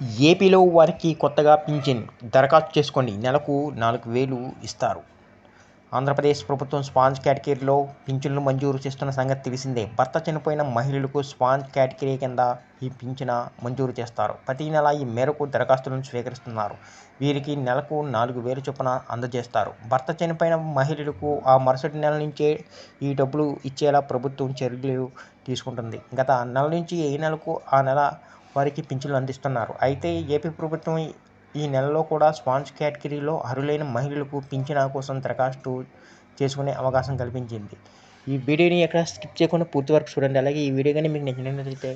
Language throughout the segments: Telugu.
ఏపీలో వారికి కొత్తగా పింఛన్ దరఖాస్తు చేసుకోండి నెలకు నాలుగు వేలు ఇస్తారు. ఆంధ్రప్రదేశ్ ప్రభుత్వం స్పాంజ్ కేటగిరీలో పింఛన్లు మంజూరు చేస్తున్న సంగతి తెలిసిందే. భర్త చనిపోయిన మహిళలకు స్పాంజ్ కేటగిరీ కింద ఈ పింఛన మంజూరు చేస్తారు. ప్రతి నెల ఈ మేరకు దరఖాస్తులను స్వీకరిస్తున్నారు. వీరికి నెలకు నాలుగు వేలు చొప్పున అందజేస్తారు. భర్త చనిపోయిన మహిళలకు ఆ మరుసటి నెల నుంచే ఈ డబ్బులు ఇచ్చేలా ప్రభుత్వం చర్యలు తీసుకుంటుంది. గత నెల నుంచి ఏ నెలకు ఆ నెల వారికి పింఛన్లు అందిస్తున్నారు. అయితే ఏపీ ప్రభుత్వం ఈ నెలలో కూడా స్పాంజ్ కేటగిరీలో అర్హులైన మహిళలకు పింఛన కోసం దరఖాస్తు చేసుకునే అవకాశం కల్పించింది. ఈ వీడియోని ఎక్కడ స్కిప్ చేయకుండా పూర్తి వరకు చూడండి. అలాగే ఈ వీడియో కానీ మీకు నచ్చినట్లయితే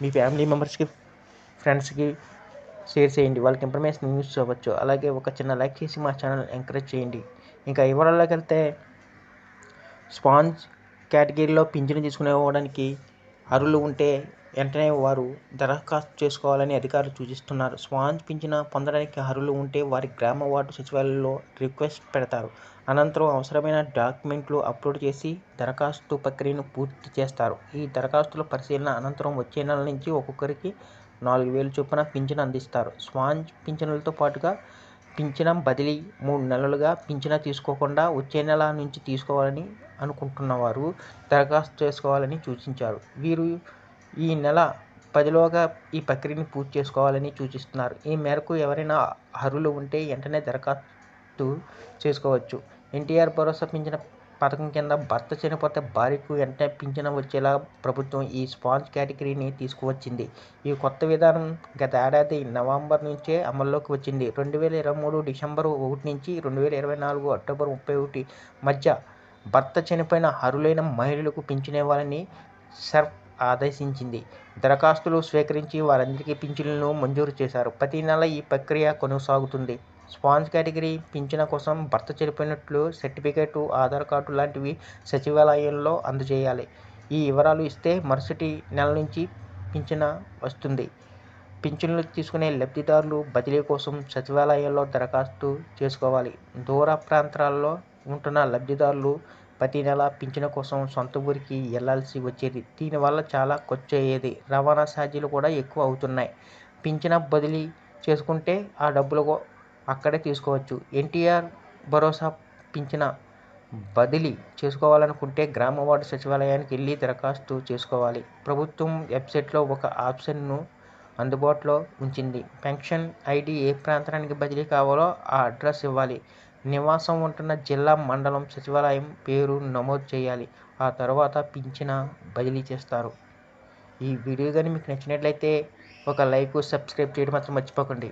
మీ ఫ్యామిలీ మెంబర్స్కి ఫ్రెండ్స్కి షేర్ చేయండి. వాళ్ళకి ఇన్ఫర్మేషన్ యూస్ అవ్వచ్చు. అలాగే ఒక చిన్న లైక్ చేసి మా ఛానల్ ఎంకరేజ్ చేయండి. ఇంకా వివరాల్లోకి వెళ్తే స్పాంజ్ కేటగిరీలో పింఛను తీసుకునేవడానికి అర్హులు ఉంటే వెంటనే వారు దరఖాస్తు చేసుకోవాలని అధికారులు సూచిస్తున్నారు. స్వాంజ్ పింఛన పొందడానికి అర్హులు ఉంటే వారి గ్రామ వార్డు సచివాలయంలో రిక్వెస్ట్ పెడతారు. అనంతరం అవసరమైన డాక్యుమెంట్లు అప్లోడ్ చేసి దరఖాస్తు ప్రక్రియను పూర్తి చేస్తారు. ఈ దరఖాస్తుల పరిశీలన అనంతరం వచ్చే నెల నుంచి ఒక్కొక్కరికి నాలుగు వేలు చొప్పున పింఛను అందిస్తారు. స్వాంజ్ పింఛనులతో పాటుగా పింఛనం బదిలీ మూడు నెలలుగా పింఛన తీసుకోకుండా వచ్చే నెల నుంచి తీసుకోవాలని అనుకుంటున్నవారు దరఖాస్తు చేసుకోవాలని సూచించారు. వీరు ఈ నెల పదిలోగా ఈ ప్రక్రియను పూర్తి చేసుకోవాలని సూచిస్తున్నారు. ఈ మేరకు ఎవరైనా అర్హులు ఉంటే వెంటనే దరఖాస్తు చేసుకోవచ్చు. ఎన్టీఆర్ భరోసా పింఛన పథకం కింద భర్త చనిపోతే భార్యకు వెంటనే పింఛన వచ్చేలా ప్రభుత్వం ఈ స్పాంజ్ కేటగిరీని తీసుకువచ్చింది. ఈ కొత్త విధానం గత ఏడాది నవంబర్ నుంచే అమల్లోకి వచ్చింది. రెండు వేల ఇరవై మూడు డిసెంబర్ ఒకటి నుంచి రెండు వేల ఇరవై నాలుగు అక్టోబర్ ముప్పై ఒకటి మధ్య భర్త చనిపోయిన అర్హులైన మహిళలకు పింఛనివ్వాలని సర్ఫ్ ఆదేశించింది. దరఖాస్తులు స్వీకరించి వారందరికీ పింఛన్లను మంజూరు చేశారు. ప్రతి నెల ఈ ప్రక్రియ కొనసాగుతుంది. స్పాన్స్ కేటగిరీ పింఛన కోసం భర్త చనిపోయినట్లు సర్టిఫికేటు ఆధార్ కార్డు లాంటివి సచివాలయంలో అందజేయాలి. ఈ వివరాలు ఇస్తే మరుసటి నెల నుంచి పింఛన వస్తుంది. పింఛన్లు తీసుకునే లబ్ధిదారులు బదిలీ కోసం సచివాలయంలో దరఖాస్తు చేసుకోవాలి. దూర ప్రాంతాల్లో ఉంటున్న లబ్ధిదారులు ప్రతి నెల పింఛను కోసం సొంత ఊరికి వెళ్ళాల్సి వచ్చేది. దీనివల్ల చాలా ఖర్చు అయ్యేది రవాణా ఛార్జీలు కూడా ఎక్కువ అవుతున్నాయి. పింఛను బదిలీ చేసుకుంటే ఆ డబ్బులు అక్కడే తీసుకోవచ్చు. ఎన్టీఆర్ భరోసా పింఛన బదిలీ చేసుకోవాలనుకుంటే గ్రామ వార్డు సచివాలయానికి వెళ్ళి దరఖాస్తు చేసుకోవాలి. ప్రభుత్వం వెబ్సైట్లో ఒక ఆప్షన్ను అందుబాటులో ఉంచింది. పెన్షన్ ఐడి ఏ ప్రాంతానికి బదిలీ కావాలో ఆ అడ్రస్ ఇవ్వాలి. నివాసం ఉంటున్న జిల్లా మండలం సచివాలయం పేరు నమోదు చేయాలి. ఆ తర్వాత పింఛన బదిలీ చేస్తారు. ఈ వీడియో కానీ మీకు నచ్చినట్లయితే ఒక లైక్ సబ్స్క్రైబ్ చేయడం మాత్రం మర్చిపోకండి.